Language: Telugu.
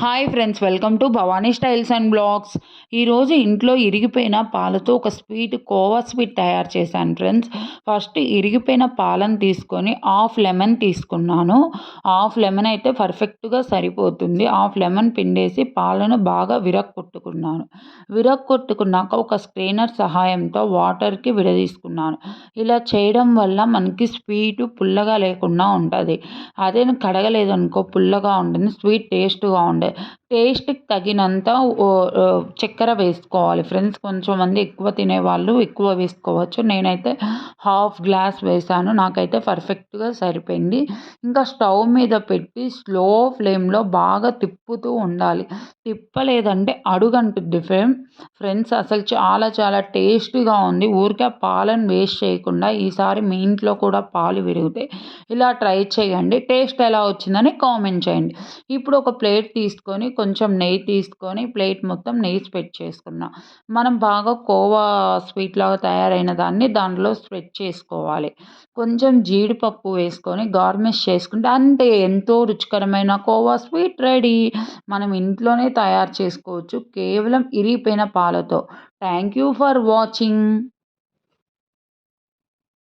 Hi friends welcome to Bhavani styles and vlogs ఈరోజు ఇంట్లో ఇరిగిపోయిన పాలతో ఒక స్వీట్ కోవా స్వీట్ తయారు చేశాను ఫ్రెండ్స్ ఫస్ట్ ఇరిగిపోయిన పాలను తీసుకొని హాఫ్ లెమన్ తీసుకున్నాను. హాఫ్ లెమన్ అయితే పర్ఫెక్ట్గా సరిపోతుంది. హాఫ్ లెమన్ పిండేసి పాలను బాగా విరక్కొట్టుకున్నాను విరక్కొట్టుకున్నాక ఒక స్ట్రెయినర్ సహాయంతో వాటర్కి విడదీసుకున్నాను. ఇలా చేయడం వల్ల మనకి స్వీట్ పుల్లగా లేకుండా ఉంటుంది. అదే కడగలేదనుకో పుల్లగా ఉంటుంది స్వీట్ టేస్ట్గా ఉండదు ഉണ്ട് టేస్ట్కి తగినంత చక్కెర వేసుకోవాలి. ఫ్రెండ్స్ కొంచెం మంది ఎక్కువ తినేవాళ్ళు ఎక్కువ వేసుకోవచ్చు. నేనైతే హాఫ్ గ్లాస్ వేసాను. నాకైతే పర్ఫెక్ట్గా సరిపోయింది. ఇంకా స్టవ్ మీద పెట్టి స్లో ఫ్లేమ్లో బాగా తిప్పుతూ ఉండాలి. తిప్పలేదంటే అడుగంటుంది ఫ్రేమ్. ఫ్రెండ్స్ అసలు చాలా చాలా టేస్టీగా ఉంది. ఊరికే పాలను వేస్ట్ చేయకుండా ఈసారి మీ ఇంట్లో కూడా పాలు విరిగితే ఇలా ట్రై చేయండి. టేస్ట్ ఎలా వచ్చిందని కామెంట్ చేయండి. ఇప్పుడు ఒక ప్లేట్ తీసుకొని కొంచెం నెయ్యి తీసుకొని ప్లేట్ మొత్తం నెయ్యి స్ప్రెడ్ చేసుకున్నాం. మనం బాగా కోవా స్వీట్ లాగా తయారైన దాన్ని దాంట్లో స్ప్రెడ్ చేసుకోవాలి. కొంచెం జీడిపప్పు వేసుకొని గార్నిష్ చేసుకుంటే అంతే ఎంతో రుచికరమైన కోవా స్వీట్ రెడీ. మనం ఇంట్లోనే తయారు చేసుకోవచ్చు కేవలం ఇరిగిపోయిన పాలతో. Thank you for watching.